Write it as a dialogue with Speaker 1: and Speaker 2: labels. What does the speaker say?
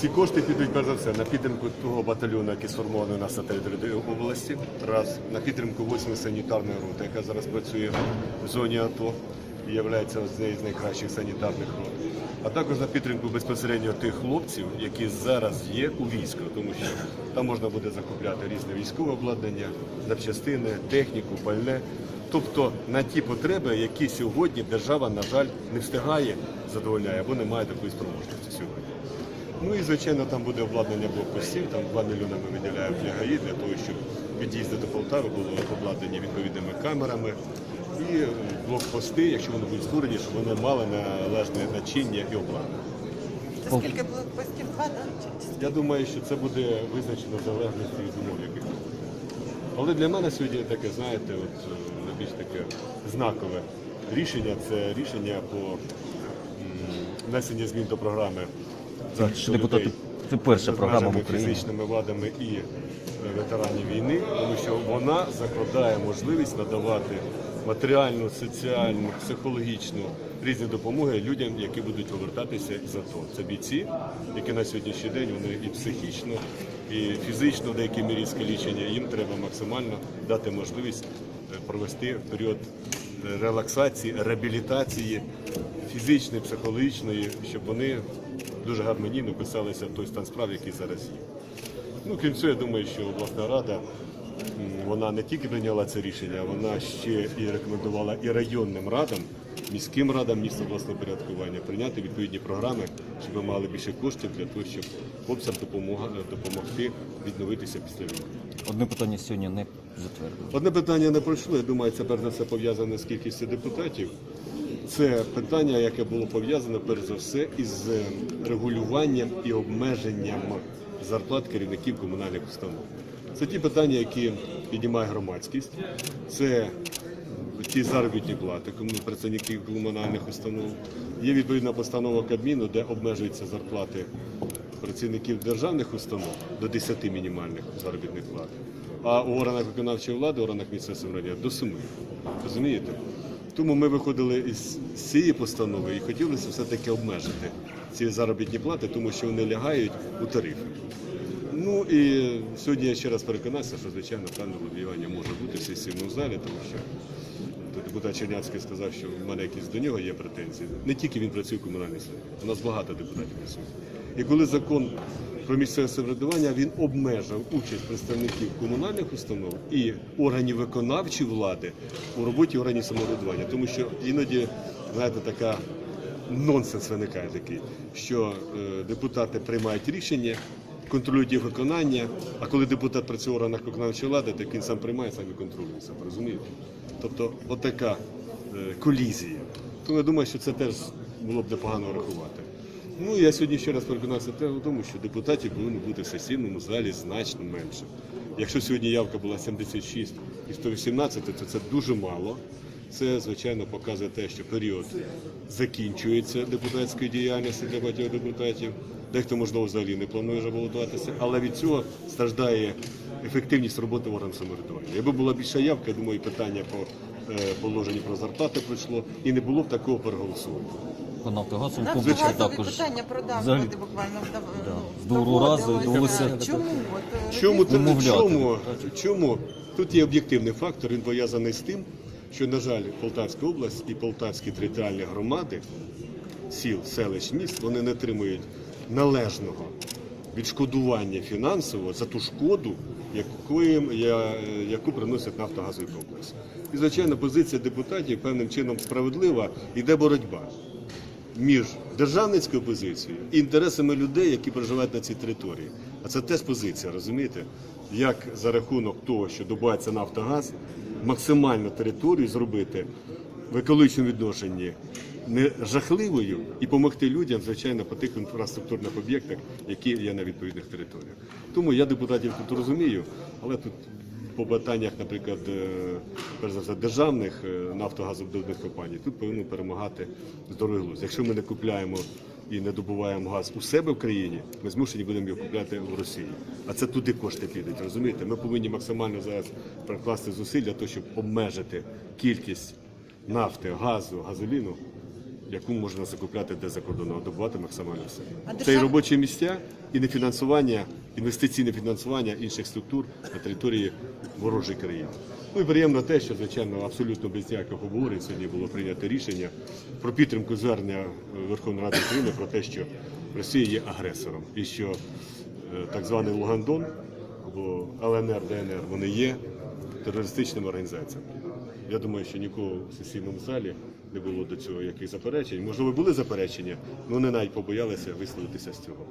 Speaker 1: Ці кошти підуть перш за все на підтримку того батальйону, який сформований у нас на території області. Раз на підтримку 8 санітарної роти, яка зараз працює в зоні АТО і є однією з найкращих санітарних рот. А також на підтримку безпосередньо тих хлопців, які зараз є у війську, тому що там можна буде закупляти різне військове обладнання, запчастини, техніку, пальне. Тобто на ті потреби, які сьогодні держава, на жаль, не встигає задовольняє або не має такої спроможності сьогодні. Ну і звичайно там буде обладнання блокпостів, там 2 мільйони ми виділяємо для ГАІ, для того, щоб під'їзди до Полтави були обладнані відповідними камерами. І е, блокпости, якщо вони будуть створені, щоб вони мали належне начиння і обладнання.
Speaker 2: Це скільки блокпостів? Два, так?
Speaker 1: Я думаю, що це буде визначено в залежності від умов, яких буде. Але для мене сьогодні таке, знаєте, от е, найбільш таке знакове рішення це рішення по м, внесенню змін до програми захисту
Speaker 3: депутати, це перша програма в Україні.
Speaker 1: фізичними вадами і е, ветеранів війни, тому що вона закладає можливість надавати матеріальну, соціальну, психологічну різні допомоги людям, які будуть повертатися із АТО. Це бійці, які на сьогоднішній день вони і психічно, і фізично в деякій мірі скалічення. Їм треба максимально дати можливість е, провести період е, релаксації, реабілітації фізичної, психологічної, щоб вони дуже гармонійно писалися в той стан справ, який зараз є. Ну, крім цього, я думаю, що обласна рада вона не тільки прийняла це рішення, вона ще і рекомендувала і районним радам, міським радам міста обласного порядкування прийняти відповідні програми, щоб ми мали більше коштів для того, щоб хлопцям допомога, допомогти відновитися після війни.
Speaker 3: Одне питання сьогодні не затвердили.
Speaker 1: Одне питання не пройшло. Я думаю, це перш за все пов'язане з кількістю депутатів. Це питання, яке було пов'язане перш за все із е, регулюванням і обмеженням зарплат керівників комунальних установ. Це ті питання, які піднімає громадськість. Це ті заробітні плати працівників комунальних установ. Є відповідна постанова Кабміну, де обмежуються зарплати працівників державних установ до 10 мінімальних заробітних плат, а у органах виконавчої влади, у органах місцевого самоврядування до 7. Розумієте? Тому ми виходили із цієї постанови і хотілося все-таки обмежити ці заробітні плати, тому що вони лягають у тарифи. Ну і сьогодні я ще раз переконався, що звичайно певне лобіювання може бути в сесійному залі, тому що депутат Черняцький сказав, що в мене якісь до нього є претензії. Не тільки він працює в комунальній сфері, у нас багато депутатів працює. І коли закон про місцеве самоврядування він обмежив участь представників комунальних установ і органів виконавчої влади у роботі органів самоврядування, тому що іноді знаєте така нонсенс виникає такий, що е, депутати приймають рішення, контролюють їх виконання, а коли депутат працює в органах виконавчої влади, так він сам приймає, сам і контролює сам, розумієте? Тобто отака е, колізія. Тому я думаю, що це теж було б непогано врахувати. Ну, я сьогодні ще раз переконався в тому, що депутатів повинно бути в сесійному залі значно менше. Якщо сьогодні явка була 76 і 118, то це дуже мало. Це, звичайно, показує те, що період закінчується депутатської діяльності для багатьох депутатів. Дехто, можливо, взагалі не планує вже балотуватися, але від цього страждає ефективність роботи органів самоврядування. Якби була більша явка, я думаю, питання по е, положенню про зарплати пройшло, і не було б такого переголосування.
Speaker 3: По Нафтогазу публічно
Speaker 2: газові
Speaker 3: також.
Speaker 2: питання
Speaker 3: Взагалі,
Speaker 2: продавати буквально
Speaker 3: да,
Speaker 2: ну,
Speaker 3: в другу разу довелося-
Speaker 2: Чому? Е,
Speaker 1: Чому, чому, чому? Тут є об'єктивний фактор, він пов'язаний з тим, що, на жаль, Полтавська область і полтавські територіальні громади, сіл, селищ, міст, вони не отримують належного відшкодування фінансово за ту шкоду, яку, яку приносить нафтогазовий комплекс. І, звичайно, позиція депутатів певним чином справедлива, йде боротьба між державницькою позицією і інтересами людей, які проживають на цій території. А це теж позиція, розумієте? Як за рахунок того, що добувається Нафтогаз, максимально територію зробити в екологічному відношенні не жахливою і допомогти людям, звичайно, по тих інфраструктурних об'єктах, які є на відповідних територіях. Тому я депутатів тут розумію, але тут по питаннях, наприклад, е, перш за все, державних е, компаній, тут повинен перемагати здоровий глузд. Якщо ми не купляємо і не добуваємо газ у себе в країні, ми змушені будемо його купляти в Росії. А це туди кошти підуть. Розумієте? Ми повинні максимально зараз прикласти зусиль для того, щоб обмежити кількість нафти, газу, газоліну. Яку можна закупляти де за кордоном, а добувати максимально все. Це і робочі місця, і нефінансування, інвестиційне фінансування інших структур на території ворожої країни. Ну і приємно те, що звичайно абсолютно без ніяких обговорень сьогодні було прийнято рішення про підтримку звернення Верховної Ради України про те, що Росія є агресором і що е, так званий Лугандон або ЛНР, ДНР вони є терористичними організаціями. Я думаю, що нікого в сесійному залі не було до цього яких заперечень. Можливо, були заперечення, але вони навіть побоялися висловитися з цього.